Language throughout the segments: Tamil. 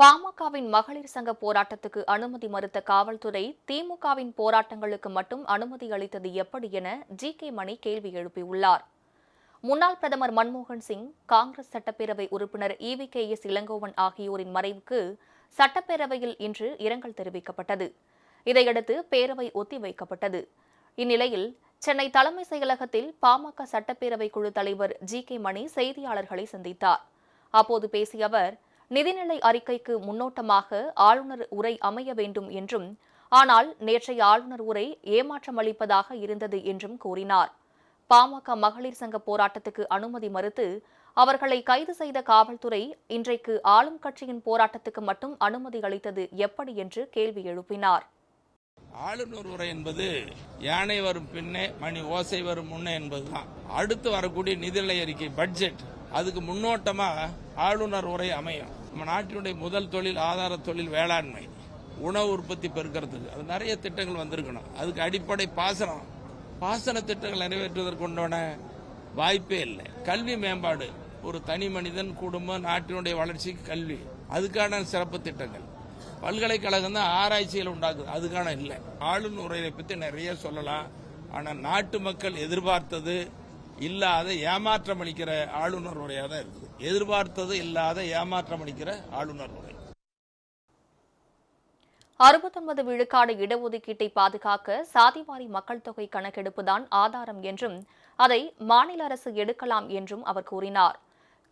பாமகவின் மகளிர் சங்க போராட்டத்துக்கு அனுமதி மறுத்த காவல்துறை திமுகவின் போராட்டங்களுக்கு மட்டும் அனுமதி அளித்தது எப்படி என ஜி கே மணி கேள்வி எழுப்பியுள்ளார். முன்னாள் பிரதமர் மன்மோகன் சிங் காங்கிரஸ் சட்டப்பேரவை உறுப்பினர் இவி கே எஸ் இளங்கோவன் ஆகியோரின் மறைவுக்கு சட்டப்பேரவையில் இன்று இரங்கல் தெரிவிக்கப்பட்டது. இதையடுத்து பேரவை ஒத்திவைக்கப்பட்டது இந்நிலையில் சென்னை தலைமை செயலகத்தில் பாமக சட்டப்பேரவை குழு தலைவர் ஜி கே மணி செய்தியாளர்களை சந்தித்தார். அப்போது பேசிய அவர் நிதிநிலை அறிக்கைக்கு முன்னோட்டமாக ஆளுநர் உரை அமைய வேண்டும் என்றும் ஆனால் நேற்றைய ஆளுநர் உரை ஏமாற்றமளிப்பதாக இருந்தது என்றும் கூறினார். பாமக மகளிர் சங்க போராட்டத்துக்கு அனுமதி மறுத்து அவர்களை கைது செய்த காவல்துறை இன்றைக்கு ஆளும் கட்சியின் போராட்டத்துக்கு மட்டும் அனுமதி அளித்தது எப்படி என்று கேள்வி எழுப்பினார். ஆளுநர் உரை என்பது யானை வரும் பின்னே மணி ஓசை வரும் முன்னே என்பதுதான். அடுத்து வரக்கூடிய நிதிநிலை அறிக்கை பட்ஜெட் அதுக்கு முன்னோட்டமா ஆளுநர் உரை அமையும். நம்ம நாட்டினுடைய முதல் தொழில் ஆதார தொழில் வேளாண்மை. உணவு உற்பத்தி பெருக்கிறதுக்கு. அது நிறைய திட்டங்கள் வந்திருக்கணும். அதுக்கு அடிப்படை பாசனம். பாசன திட்டங்கள் நிறைவேற்றுவதற்கு உண்டான வாய்ப்பே இல்லை. கல்வி மேம்பாடு. ஒரு தனி மனிதன் குடும்பம் நாட்டினுடைய வளர்ச்சிக்கு கல்வி. அதுக்கான சிறப்பு திட்டங்கள். பல்கலைக்கழகம் தான் ஆராய்ச்சியில் உண்டாக்குது. அதுக்கான இல்லை. ஆளுநர் உரையை பற்றி நிறைய சொல்லலாம். ஆனால் நாட்டு மக்கள் எதிர்பார்த்தது இல்லாத ஏமாற்றம் அளிக்கிற ஆளுநர் உரையாக தான் இருக்குது. எதிர்பார்த்தது இல்லாத ஏமாற்றம் அளிக்கிற ஆளுநர் உரை. அறுபத்தொன்பது விழுக்காடு இடஒதுக்கீட்டை பாதுகாக்க சாதிவாரி மக்கள் தொகை கணக்கெடுப்புதான் ஆதாரம் என்றும் அதை மாநில அரசு எடுக்கலாம் என்றும் அவர் கூறினார்.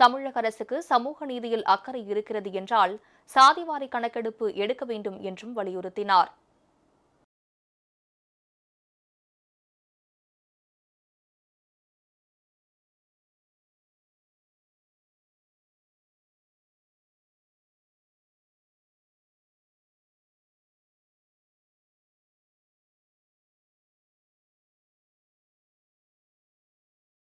தமிழக அரசுக்கு சமூக நீதியில் அக்கறை இருக்கிறது என்றால் சாதிவாரி கணக்கெடுப்பு எடுக்க வேண்டும் என்றும் வலியுறுத்தினார்.